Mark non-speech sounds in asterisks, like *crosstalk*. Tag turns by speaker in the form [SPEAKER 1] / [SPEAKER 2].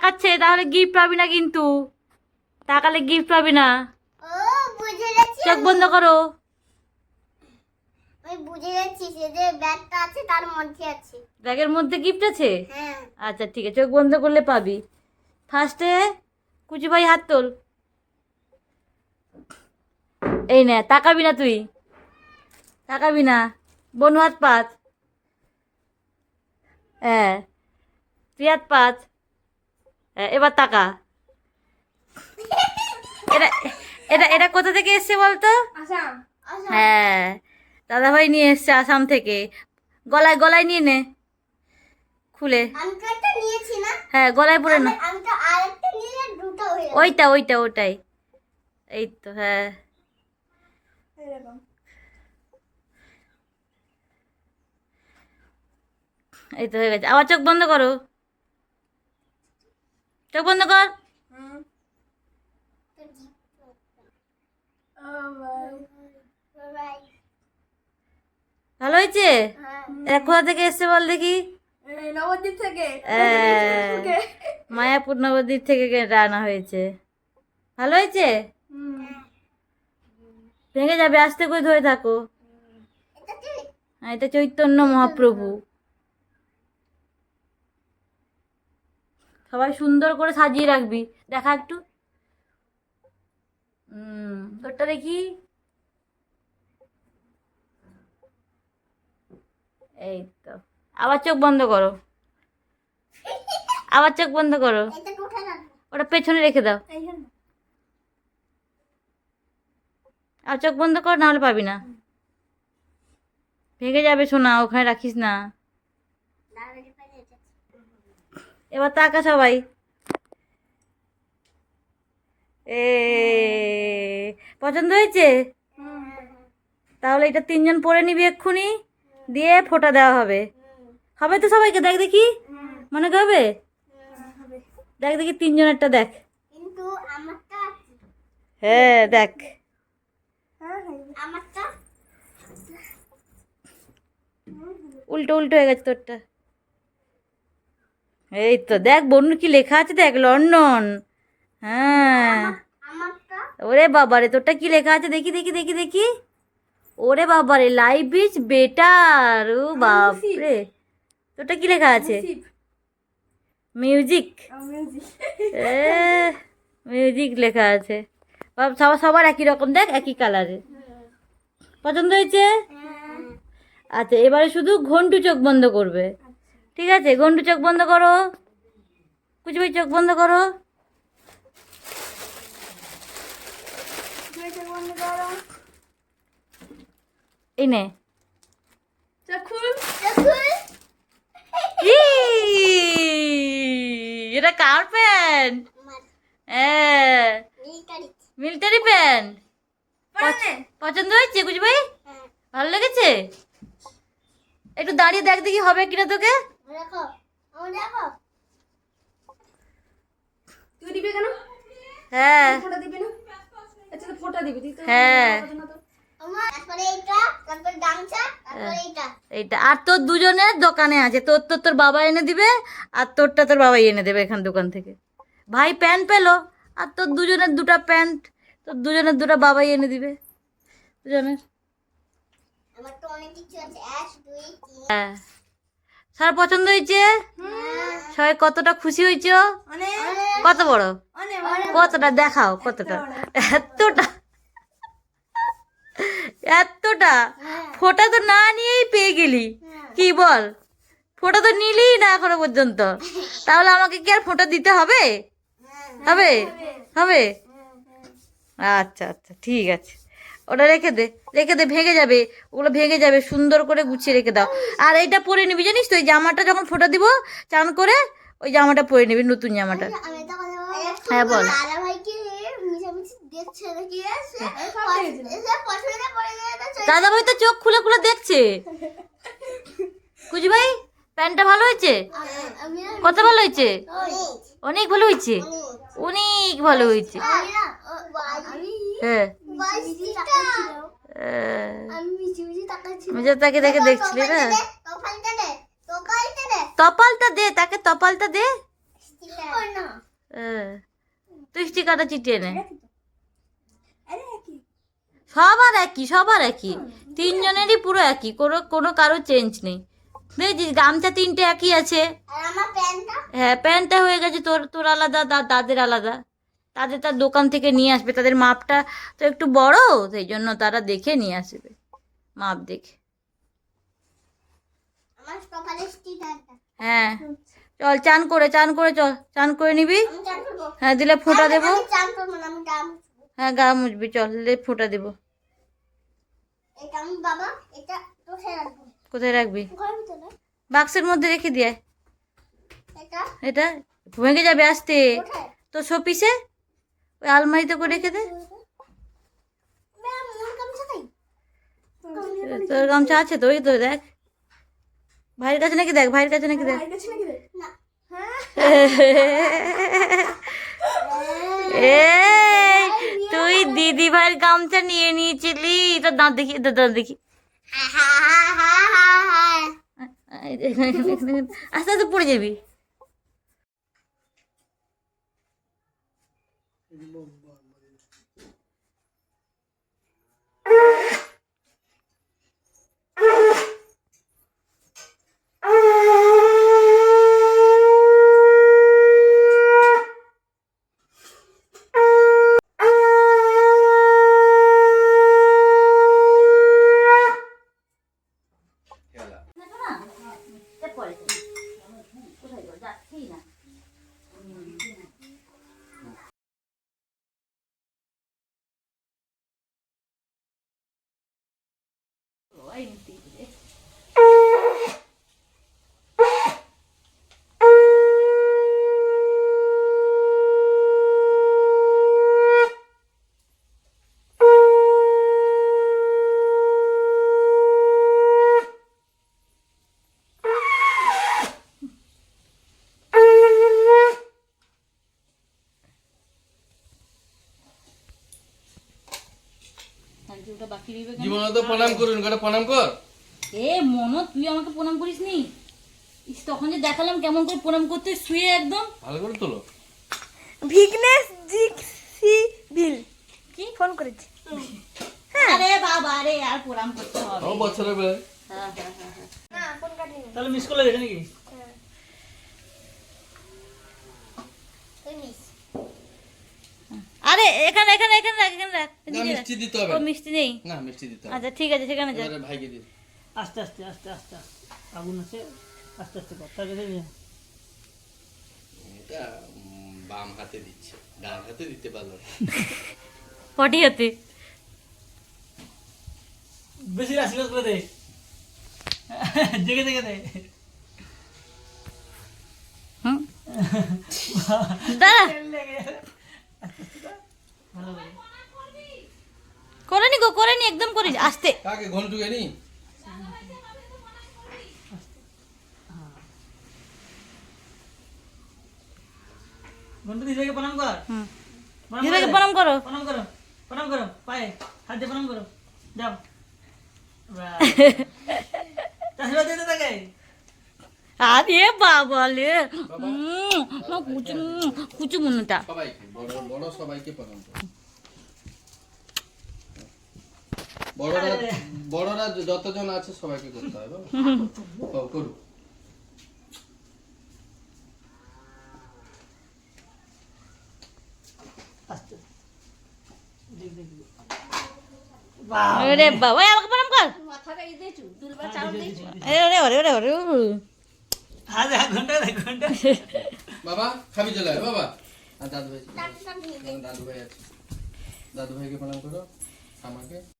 [SPEAKER 1] তাকাচ্ছে তাহলে গিফট পাবি না কিন্তু। তাকালে গিফট পাবি না। চোখ বন্ধ করো।
[SPEAKER 2] আমি বুঝে গেছি যে ব্যাগটা আছে তার মধ্যে
[SPEAKER 1] ব্যাগের মধ্যে গিফট আছে?
[SPEAKER 2] হ্যাঁ।
[SPEAKER 1] আচ্ছা ঠিক আছে চোখ বন্ধ করলে পাবি। ফার্স্টে কুচি ভাই হাত তোল। এই নে তাকাবি না তুই। তাকাবি না। বনু হাত পাত। হ্যাঁ তুই হাত পাত। এবার তাকা। এটা এটা এটা কোথা থেকে এসছে বলতো? হ্যাঁ দাদাভাই নিয়ে এসছে আসাম থেকে। গলায় গলায় নিয়ে নে। খুলে। হ্যাঁ গলায় পরে না।
[SPEAKER 2] হয়ে
[SPEAKER 1] ওইটা ওইটা ওটাই। এই তো হ্যাঁ। এই তো হয়ে গেছে। আবার চোখ বন্ধ করো। চোখ বন্ধ কর। ভালো হয়েছে? এটা কোথা থেকে এসছে বল দেখি?
[SPEAKER 2] নবদ্বীপ থেকে।
[SPEAKER 1] মায়াপুর নবদ্বীপ থেকে আনা হয়েছে। ভালো হয়েছে? ভেঙে যাবে আস্তে করে ধরে থাকো। হ্যাঁ, এটা চৈতন্য মহাপ্রভু। সবাই সুন্দর করে সাজিয়ে রাখবি। দেখা একটু। তোরটা দেখি। এই তো। আবার চোখ বন্ধ করো। আবার চোখ বন্ধ করো। ওটা পেছনে রেখে দাও। আর চোখ বন্ধ কর না হলে পাবি না। ভেঙে যাবে শোনা ওখানে রাখিস না। এবার তাকা সবাই। এ পছন্দ হয়েছে? তাহলে এটা তিনজন পরে নিবি এক্ষুনি দিয়ে ফোঁটা দেওয়া হবে। হবে তো সবাইকে? দেখ দেখি। মনে হবে? দেখ দেখি তিনজনেরটা দেখ। হ্যাঁ দেখ। উল্টো উল্টো হয়ে গেছে তোরটা। এই তো দেখ বন্যু কি লেখা আছে দেখ লন্ডন। হ্যাঁ। ওরে বাবারে তোরটা কি লেখা আছে? দেখি দেখি দেখি দেখি। ওরে বাবারে লাইফ ইজ বেটার ও বাপরে। তোরটা কি লেখা আছে? মিউজিক। মিউজিক। লেখা আছে। সবার সবার একই রকম দেখ একই কালারে পছন্দ হয়েছে? আচ্ছা এবারে শুধু ঘন্টু চোখ বন্ধ করবে। ঠিক আছে ঘন্টু চোখ বন্ধ করো। কুচুবি চোখ বন্ধ করো। এই নে। এটা কার প্যান্ট? হ্যাঁ। মিলিটারি। প্যান্ট? পছন্দ হয়েছে কুচু ভাই ভালো লেগেছে? একটু দাঁড়িয়ে দেখ দেখি হবে কিনা তোকে।
[SPEAKER 2] দেখো আমার দেখো।
[SPEAKER 3] তুই দিবি কেন?
[SPEAKER 1] হ্যাঁ।
[SPEAKER 3] ফোটা দিবি না? আচ্ছা ফোটা দিবি তুই
[SPEAKER 1] হ্যাঁ।
[SPEAKER 2] এইটা তারপরে গামছা তারপরে এইটা।
[SPEAKER 1] এইটা। আর তোর দুজনের দোকানে আছে। তোর তোর তোর বাবা এনে দিবে আর তোরটা তোর বাবাই এনে দেবে এখান দোকান থেকে। ভাই প্যান্ট পেল। আর তোর দুজনের দুটো প্যান্ট তোর দুজনের দুটো বাবাই এনে দিবে। দুজনের।
[SPEAKER 2] আমার তো অনেক কিছু আছে। এক দুই তিন।
[SPEAKER 1] হ্যাঁ। স্যার পছন্দ হয়েছে? সবাই কতটা খুশি হয়েছ? কত বড়? কতটা? দেখাও কতটা? এতটা? এতটা? ফোটা তো না নিয়েই পেয়ে গেলি। কি বল? ফোটা তো নিলি না এখনও পর্যন্ত। *laughs* তাহলে আমাকে কি আর ফোটা দিতে হবে? হবে? হবে। আচ্ছা আচ্ছা ঠিক আছে। ওটা রেখে দে রেখে দে ভেঙে যাবে। ওগুলো ভেঙে যাবে সুন্দর করে গুছিয়ে রেখে দাও। আর এইটা পরে নিবি জানিস তো ওই জামাটা যখন ফোটা দিব চান করে ওই জামাটা পরে নিবি নতুন জামাটা। হ্যাঁ, বল।
[SPEAKER 2] দাদা
[SPEAKER 1] দাদা ভাই তো চোখ খুলে খুলে দেখছে। কুচি ভাই প্যান্টটা ভালো হয়েছে? কত ভালো হয়েছে?
[SPEAKER 2] অনেক।
[SPEAKER 1] ভালো হয়েছে? অনেক। ভালো হয়েছে। হ্যাঁ। যে তাকে দেখে দেখছিলি না? তপালটা দে তাকে তপালটা দে। হ্যাঁ তুই স্টিকারটা চিটিয়ে নে। সবার একই সবার একই। তিনজনেরই পুরো একই কোনো কোনো কারও চেঞ্জ নেই। দেখছিস গামছা তিনটে একই আছে।
[SPEAKER 2] আর আমার প্যান্টটা?
[SPEAKER 1] হ্যাঁ প্যান্টটা হয়ে গেছে তোর তোর আলাদা দা তাদের আলাদা। তাদের তার দোকান থেকে নিয়ে আসবে। তাদের মাপটা তো একটু বড় সেই জন্য তারা দেখে নিয়ে আসবে। মাপ দেখে। হ্যাঁ। চল চান করে চান করে চল চান করে নিবি? হ্যাঁ দিলে ফোঁটা দেবো। হ্যাঁ গা মুছবি চল দিলে ফোঁটা দেবো। কোথায় রাখবি? বাক্সের মধ্যে রেখে দিয়ে
[SPEAKER 2] এটা?
[SPEAKER 1] ভেঙে যাবে আসতে। তো শোপিসে? ওই আলমারিতে করে রেখে দে তোর গামছা আছে তো ওই তো দেখ ভাইয়ের কাছে নাকি দেখ ভাইয়ের কাছে নাকি দেখ তুই দিদি ভাইয়ের গামছা নিয়ে নিয়েছিলি তোর দাঁত দেখি তোর দাঁত দেখি আস্তে আস্তে পড়ে যাবি বাকি দিবে
[SPEAKER 4] জীবনে তো প্রণাম করুন করে প্রণাম কর।
[SPEAKER 1] এ মনো তুই আমাকে প্রণাম করিস নি ইস, তখন যে দেখালাম কেমন করে প্রণাম করতে শুয়ে একদম।
[SPEAKER 4] ভালো করে তোলো।
[SPEAKER 2] ভিগনেশ জিক্সি বিল
[SPEAKER 1] কি?
[SPEAKER 2] ফোন করেছি।
[SPEAKER 1] আরে বাবা রে আর প্রণাম করতে হবে।
[SPEAKER 4] ও বছরের বেলা
[SPEAKER 1] হ্যাঁ হ্যাঁ হ্যাঁ হ্যাঁ।
[SPEAKER 2] না ফোন কাটিনি।
[SPEAKER 5] তাহলে মিস করলে গেছে নাকি?
[SPEAKER 2] তুই মিস
[SPEAKER 1] আরে এখানে এখানে এখানে রাখ এখানে রাখ।
[SPEAKER 4] না মিষ্টি দিতে হবে।
[SPEAKER 1] ও মিষ্টি নেই?
[SPEAKER 4] না মিষ্টি দিতে হবে।
[SPEAKER 1] আচ্ছা ঠিক আছে সেখানে যা
[SPEAKER 4] এবারে ভাইকে দিন।
[SPEAKER 5] আস্তে আস্তে আস্তে আস্তে আগুন আছে? আস্তে আস্তে কর তার কাছে
[SPEAKER 4] এটা বাম হাতে দিচ্ছে। ডান হাতে দিতে পারল। *laughs*
[SPEAKER 1] পটি হতে।
[SPEAKER 5] বেশি আশীর্বাদ করে দে। *laughs* জেগে জেগে দে।
[SPEAKER 1] হুম? *laughs* দাঁড়া।
[SPEAKER 5] করে
[SPEAKER 1] নি গো করে নি একদম করিস আস্তে।
[SPEAKER 4] কাকে ঘন্টু নি?
[SPEAKER 5] ঘণ্টা দিদিকে প্রণাম কর।
[SPEAKER 1] হুম। দিদাকে প্রণাম করো।
[SPEAKER 5] প্রণাম করো প্রণাম করো পায়ে হাত দিয়ে প্রণাম করো। যাও। আশীর্বাদ দিতে থাকে
[SPEAKER 1] আরে বাবা লে। উম, আমার কুচু কুচু মনুটা
[SPEAKER 4] বড় বড় সবাইকে প্রণাম বড়রা বড়রা যতজন আছে সবাইকে করতে হবে বাবা। *laughs* ও, করুক।
[SPEAKER 5] আস্তে। দেখ দেখ বাহ।
[SPEAKER 1] আরে বাবা এই আমাকে প্রণাম কর। আরে আরে আরে আরে আরে
[SPEAKER 5] হাত এক ঘণ্টা এক ঘণ্টা।
[SPEAKER 4] বাবা খাবি চলে আয়, বাবা। আর দাদু ভাই। দাদু ভাই আছে। দাদু ভাইকে প্রণাম করো আমাকে।